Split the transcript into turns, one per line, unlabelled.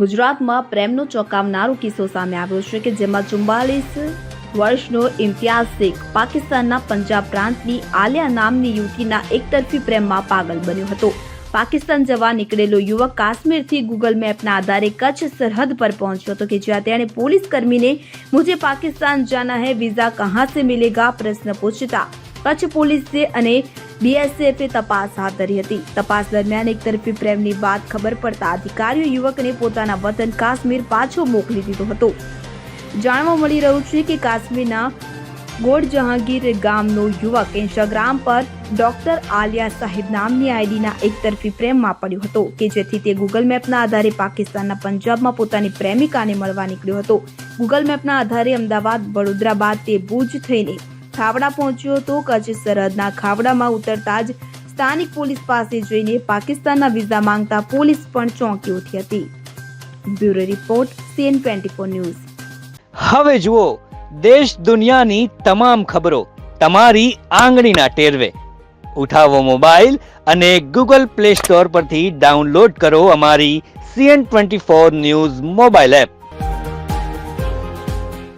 ગુજરાતમાં પ્રેમનો ચોંકાવનારો કિસ્સો સામે આવ્યો છે કે જેમાં ચુમ્બાલીસ વર્ષનો ઇમ્તિયાઝ શેખ પાકિસ્તાનના પંજાબ પ્રાંતની આલિયા નામની યુવતીના એકતરફી પ્રેમમાં પાગલ બન્યો હતો. પાકિસ્તાન જવા નીકળેલો યુવક કાશ્મીરથી ગૂગલ મેપના આધારે કચ્છ સરહદ પર પહોંચ્યો હતો કે જ્યાં તેણે પોલીસ કર્મીને મુજે પાકિસ્તાન જાના હૈ, વિઝા કહાં સે મિલેગા પ્રશ્ન પૂછતા. કચ્છ પોલીસે અને બીએસએફે તપાસ હાથ ધરી હતી. તપાસ દરમિયાન એક તરફી પ્રેમની વાત ખબર પડતા અધિકારીઓ યુવકને પોતાના વતન કાશ્મીર પાછો મોકલી દીધો હતો. જાણવા મળી રહ્યું છે કે કાશ્મીરના ગોડ જહાંગીર ગામનો યુવક ઇન્સ્ટાગ્રામ પર ડોક્ટર આલિયા સાહેબ નામની આઈડીના એકતરફી પ્રેમમાં પડ્યો હતો કે જેથી તે ગૂગલ મેપના આધારે પાકિસ્તાનના પંજાબમાં પોતાની પ્રેમિકાને મળવા નીકળ્યો હતો. ગૂગલ મેપના આધારે અમદાવાદ, વડોદરા બાદ તે ભુજ થઈને ખાવડા પહોંચ્યો હતો. કચ્છ સરહદના ખાવડામાં ઉતરતા જ સ્થાનિક પોલીસ પાસે જઈને પાકિસ્તાનના વિઝા માંગતા પોલીસ પણ ચોંકી ઉઠી હતી. Bureau report, CN twenty news.
હવે જુઓ, દેશ દુનિયાની તમામ ખબરો તમારી આંગળીના ટેરવે. ઉઠાવો મોબાઈલ અને ગૂગલ પ્લે સ્ટોર પરથી ડાઉનલોડ કરો અમારી CN twenty four news mobile app.